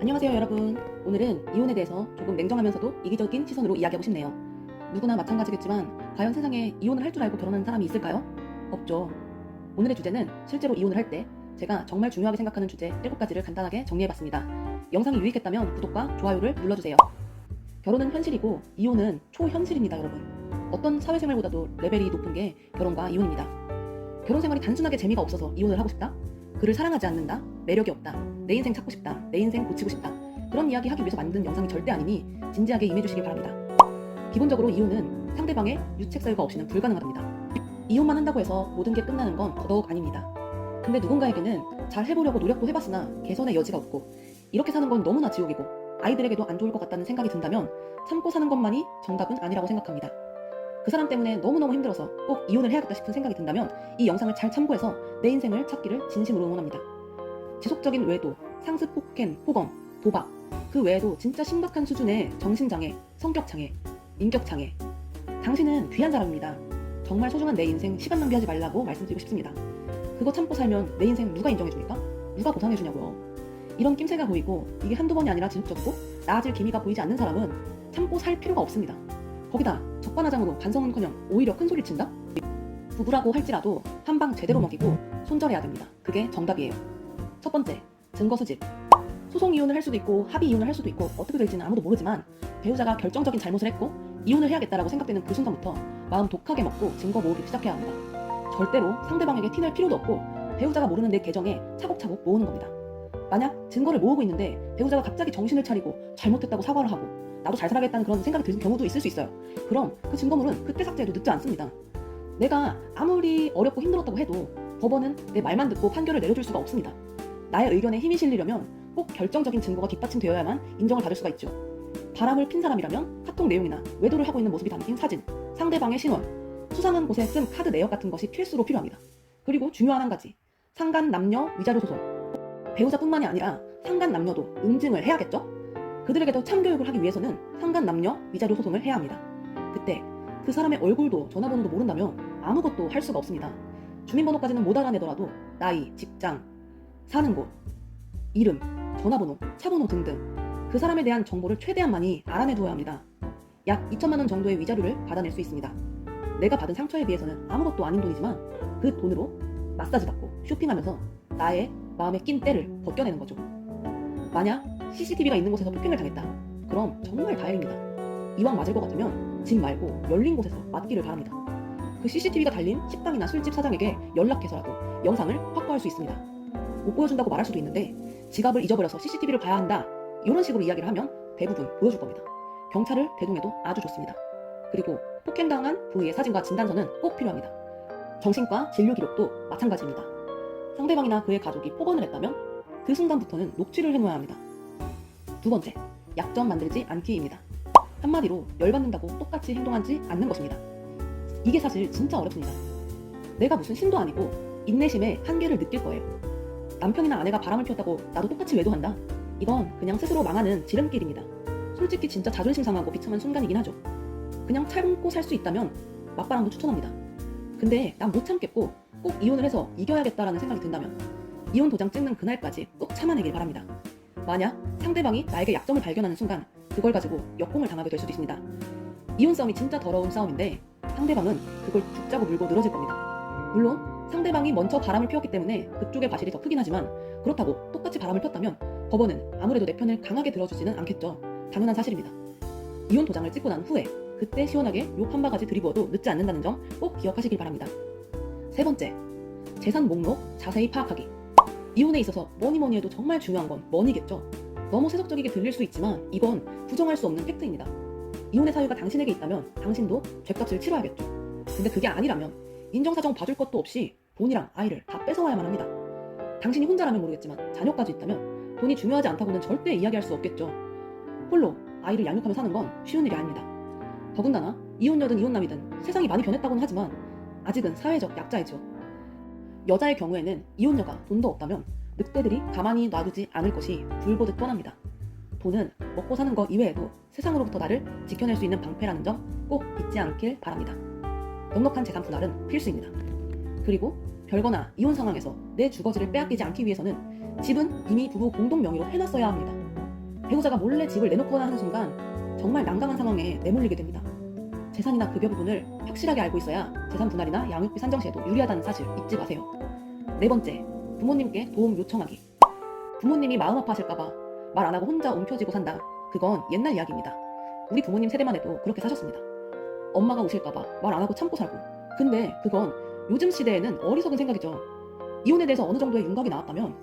안녕하세요 여러분. 오늘은 이혼에 대해서 조금 냉정하면서도 이기적인 시선으로 이야기하고 싶네요. 누구나 마찬가지겠지만 과연 세상에 이혼을 할 줄 알고 결혼하는 사람이 있을까요? 없죠. 오늘의 주제는 실제로 이혼을 할 때 제가 정말 중요하게 생각하는 주제 7가지를 간단하게 정리해봤습니다. 영상이 유익했다면 구독과 좋아요를 눌러주세요. 결혼은 현실이고 이혼은 초현실입니다 여러분. 어떤 사회생활보다도 레벨이 높은 게 결혼과 이혼입니다. 결혼 생활이 단순하게 재미가 없어서 이혼을 하고 싶다? 그를 사랑하지 않는다? 매력이 없다? 내 인생 찾고 싶다? 내 인생 고치고 싶다? 그런 이야기 하기 위해서 만든 영상이 절대 아니니 진지하게 임해주시길 바랍니다. 기본적으로 이혼은 상대방의 유책 사유가 없이는 불가능하답니다. 이혼만 한다고 해서 모든 게 끝나는 건 더더욱 아닙니다. 근데 누군가에게는 잘 해보려고 노력도 해봤으나 개선의 여지가 없고 이렇게 사는 건 너무나 지옥이고 아이들에게도 안 좋을 것 같다는 생각이 든다면 참고 사는 것만이 정답은 아니라고 생각합니다. 그 사람 때문에 너무너무 힘들어서 꼭 이혼을 해야겠다 싶은 생각이 든다면 이 영상을 잘 참고해서 내 인생을 찾기를 진심으로 응원합니다. 지속적인 외도, 상습 폭행, 폭언, 도박, 그 외에도 진짜 심각한 수준의 정신장애, 성격장애, 인격장애. 당신은 귀한 사람입니다. 정말 소중한 내 인생 시간 낭비하지 말라고 말씀드리고 싶습니다. 그거 참고 살면 내 인생 누가 인정해줍니까? 누가 보상해주냐고요. 이런 낌새가 보이고 이게 한두 번이 아니라 지속적이고 나아질 기미가 보이지 않는 사람은 참고 살 필요가 없습니다. 거기다 적반하장으로 반성은커녕 오히려 큰 소리 친다? 부부라고 할지라도 한 방 제대로 먹이고 손절해야 됩니다. 그게 정답이에요. 첫 번째, 증거 수집. 소송 이혼을 할 수도 있고 합의 이혼을 할 수도 있고 어떻게 될지는 아무도 모르지만 배우자가 결정적인 잘못을 했고 이혼을 해야겠다라고 생각되는 그 순간부터 마음 독하게 먹고 증거 모으기 시작해야 합니다. 절대로 상대방에게 티낼 필요도 없고 배우자가 모르는 내 계정에 차곡차곡 모으는 겁니다. 만약 증거를 모으고 있는데 배우자가 갑자기 정신을 차리고 잘못했다고 사과를 하고 나도 잘 살아야겠다는 그런 생각이 드는 경우도 있을 수 있어요. 그럼 그 증거물은 그때 삭제해도 늦지 않습니다. 내가 아무리 어렵고 힘들었다고 해도 법원은 내 말만 듣고 판결을 내려줄 수가 없습니다. 나의 의견에 힘이 실리려면 꼭 결정적인 증거가 뒷받침되어야만 인정을 받을 수가 있죠. 바람을 핀 사람이라면 카톡 내용이나 외도를 하고 있는 모습이 담긴 사진, 상대방의 신원, 수상한 곳에 쓴 카드 내역 같은 것이 필수로 필요합니다. 그리고 중요한 한 가지, 상간 남녀 위자료 소송. 배우자뿐만이 아니라 상간 남녀도 응징을 해야겠죠? 그들에게도 참교육을 하기 위해서는 상간 남녀 위자료 소송을 해야 합니다. 그때 그 사람의 얼굴도 전화번호도 모른다면 아무것도 할 수가 없습니다. 주민번호까지는 못 알아내더라도 나이, 직장, 사는 곳, 이름, 전화번호, 차번호 등등 그 사람에 대한 정보를 최대한 많이 알아내두어야 합니다. 약 2천만 원 정도의 위자료를 받아낼 수 있습니다. 내가 받은 상처에 비해서는 아무것도 아닌 돈이지만 그 돈으로 마사지 받고 쇼핑하면서 나의 마음에 낀 때를 벗겨내는 거죠. 만약 CCTV가 있는 곳에서 폭행을 당했다. 그럼 정말 다행입니다. 이왕 맞을 것 같으면 집 말고 열린 곳에서 맞기를 바랍니다. 그 CCTV가 달린 식당이나 술집 사장에게 연락해서라도 영상을 확보할 수 있습니다. 못 보여준다고 말할 수도 있는데 지갑을 잊어버려서 CCTV를 봐야 한다. 이런 식으로 이야기를 하면 대부분 보여줄 겁니다. 경찰을 대동해도 아주 좋습니다. 그리고 폭행당한 부위의 사진과 진단서는 꼭 필요합니다. 정신과 진료 기록도 마찬가지입니다. 상대방이나 그의 가족이 폭언을 했다면 그 순간부터는 녹취를 해놓아야 합니다. 두 번째, 약점 만들지 않기입니다. 한마디로 열받는다고 똑같이 행동하지 않는 것입니다. 이게 사실 진짜 어렵습니다. 내가 무슨 신도 아니고 인내심의 한계를 느낄 거예요. 남편이나 아내가 바람을 피웠다고 나도 똑같이 외도한다. 이건 그냥 스스로 망하는 지름길입니다. 솔직히 진짜 자존심 상하고 비참한 순간이긴 하죠. 그냥 참고 살 수 있다면 맞바람도 추천합니다. 근데 난 못 참겠고 꼭 이혼을 해서 이겨야겠다라는 생각이 든다면 이혼 도장 찍는 그날까지 꼭 참아내길 바랍니다. 만약 상대방이 나에게 약점을 발견하는 순간 그걸 가지고 역공을 당하게 될 수도 있습니다. 이혼 싸움이 진짜 더러운 싸움인데 상대방은 그걸 죽자고 물고 늘어질 겁니다. 물론 상대방이 먼저 바람을 피웠기 때문에 그쪽의 과실이 더 크긴 하지만 그렇다고 똑같이 바람을 폈다면 법원은 아무래도 내 편을 강하게 들어주지는 않겠죠. 당연한 사실입니다. 이혼 도장을 찍고 난 후에 그때 시원하게 욕 한 바가지 들이부어도 늦지 않는다는 점 꼭 기억하시길 바랍니다. 세 번째, 재산 목록 자세히 파악하기. 이혼에 있어서 뭐니 뭐니 해도 정말 중요한 건 머니겠죠. 너무 세속적이게 들릴 수 있지만 이건 부정할 수 없는 팩트입니다. 이혼의 사유가 당신에게 있다면 당신도 죗값을 치러야겠죠. 근데 그게 아니라면 인정사정 봐줄 것도 없이 돈이랑 아이를 다 뺏어와야만 합니다. 당신이 혼자라면 모르겠지만 자녀까지 있다면 돈이 중요하지 않다고는 절대 이야기할 수 없겠죠. 홀로 아이를 양육하며 사는 건 쉬운 일이 아닙니다. 더군다나 이혼녀든 이혼남이든 세상이 많이 변했다고는 하지만 아직은 사회적 약자이죠. 여자의 경우에는 이혼녀가 돈도 없다면 늑대들이 가만히 놔두지 않을 것이 불보듯 뻔합니다. 돈은 먹고 사는 것 이외에도 세상으로부터 나를 지켜낼 수 있는 방패라는 점 꼭 잊지 않길 바랍니다. 넉넉한 재산 분할은 필수입니다. 그리고 별거나 이혼 상황에서 내 주거지를 빼앗기지 않기 위해서는 집은 이미 부부 공동 명의로 해놨어야 합니다. 배우자가 몰래 집을 내놓거나 하는 순간 정말 난감한 상황에 내몰리게 됩니다. 재산이나 급여 부분을 확실하게 알고 있어야 재산 분할이나 양육비 산정 시에도 유리하다는 사실 잊지 마세요. 네 번째, 부모님께 도움 요청하기. 부모님이 마음 아파하실까봐 말 안 하고 혼자 움켜쥐고 산다. 그건 옛날 이야기입니다. 우리 부모님 세대만 해도 그렇게 사셨습니다. 엄마가 우실까봐 말 안 하고 참고 살고. 근데 그건 요즘 시대에는 어리석은 생각이죠. 이혼에 대해서 어느 정도의 윤곽이 나왔다면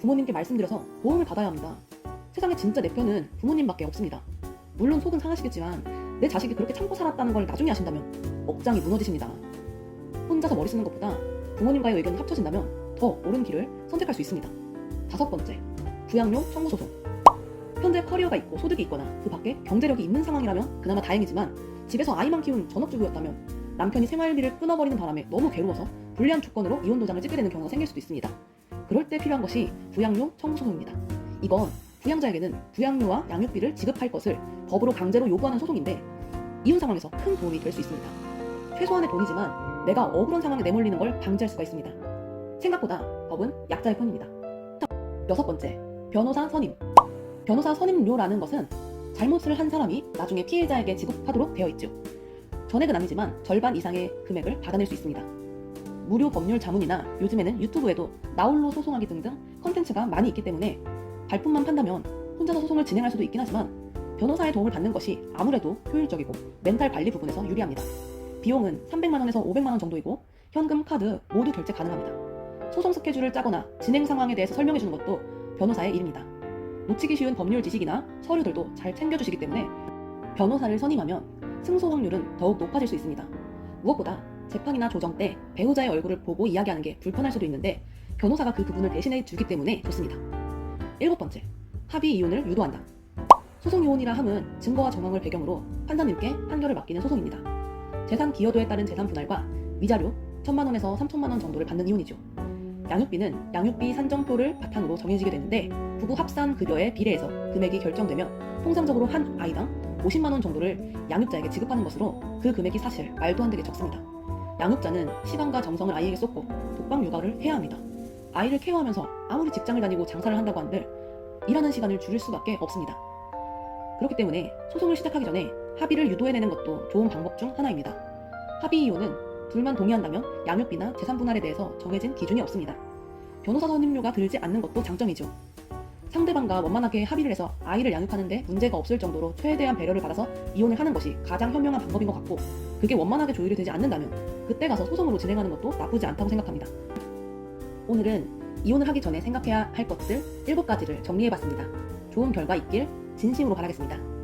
부모님께 말씀드려서 도움을 받아야 합니다. 세상에 진짜 내 편은 부모님밖에 없습니다. 물론 속은 상하시겠지만 내 자식이 그렇게 참고 살았다는 걸 나중에 아신다면 억장이 무너지십니다. 혼자서 머리 쓰는 것보다 부모님과의 의견이 합쳐진다면 더 옳은 길을 선택할 수 있습니다. 다섯 번째, 부양료 청구 소송. 현재 커리어가 있고 소득이 있거나 그 밖에 경제력이 있는 상황이라면 그나마 다행이지만 집에서 아이만 키운 전업주부였다면 남편이 생활비를 끊어버리는 바람에 너무 괴로워서 불리한 조건으로 이혼 도장을 찍게 되는 경우가 생길 수도 있습니다. 그럴 때 필요한 것이 부양료 청구 소송입니다. 이건 부양자에게는 부양료와 양육비를 지급할 것을 법으로 강제로 요구하는 소송인데 이혼 상황에서 큰 도움이 될 수 있습니다. 최소한의 돈이지만 내가 억울한 상황에 내몰리는 걸 방지할 수가 있습니다. 생각보다 법은 약자의 편입니다. 여섯 번째, 변호사 선임. 변호사 선임료라는 것은 잘못을 한 사람이 나중에 피해자에게 지급하도록 되어 있죠. 전액은 아니지만 절반 이상의 금액을 받아낼 수 있습니다. 무료 법률 자문이나 요즘에는 유튜브에도 나홀로 소송하기 등등 컨텐츠가 많이 있기 때문에 발품만 판다면 혼자서 소송을 진행할 수도 있긴 하지만 변호사의 도움을 받는 것이 아무래도 효율적이고 멘탈 관리 부분에서 유리합니다. 비용은 300만원에서 500만원 정도이고 현금, 카드 모두 결제 가능합니다. 소송 스케줄을 짜거나 진행 상황에 대해서 설명해 주는 것도 변호사의 일입니다. 놓치기 쉬운 법률 지식이나 서류들도 잘 챙겨주시기 때문에 변호사를 선임하면 승소 확률은 더욱 높아질 수 있습니다. 무엇보다 재판이나 조정 때 배우자의 얼굴을 보고 이야기하는 게 불편할 수도 있는데 변호사가 그 부분을 대신해 주기 때문에 좋습니다. 일곱 번째, 합의 이혼을 유도한다. 소송 이혼이라 함은 증거와 정황을 배경으로 판사님께 판결을 맡기는 소송입니다. 재산 기여도에 따른 재산 분할과 위자료 1천만 원에서 3천만 원 정도를 받는 이혼이죠. 양육비는 양육비 산정표를 바탕으로 정해지게 되는데 부부 합산 급여에 비례해서 금액이 결정되면 통상적으로 한 아이당 50만 원 정도를 양육자에게 지급하는 것으로 그 금액이 사실 말도 안 되게 적습니다. 양육자는 시간과 정성을 아이에게 쏟고 독방 육아를 해야 합니다. 아이를 케어하면서 아무리 직장을 다니고 장사를 한다고 한들 일하는 시간을 줄일 수밖에 없습니다. 그렇기 때문에 소송을 시작하기 전에 합의를 유도해내는 것도 좋은 방법 중 하나입니다. 합의 이혼은 둘만 동의한다면 양육비나 재산 분할에 대해서 정해진 기준이 없습니다. 변호사 선임료가 들지 않는 것도 장점이죠. 상대방과 원만하게 합의를 해서 아이를 양육하는데 문제가 없을 정도로 최대한 배려를 받아서 이혼을 하는 것이 가장 현명한 방법인 것 같고 그게 원만하게 조율이 되지 않는다면 그때 가서 소송으로 진행하는 것도 나쁘지 않다고 생각합니다. 오늘은 이혼을 하기 전에 생각해야 할 것들 7가지를 정리해봤습니다. 좋은 결과 있길 진심으로 바라겠습니다.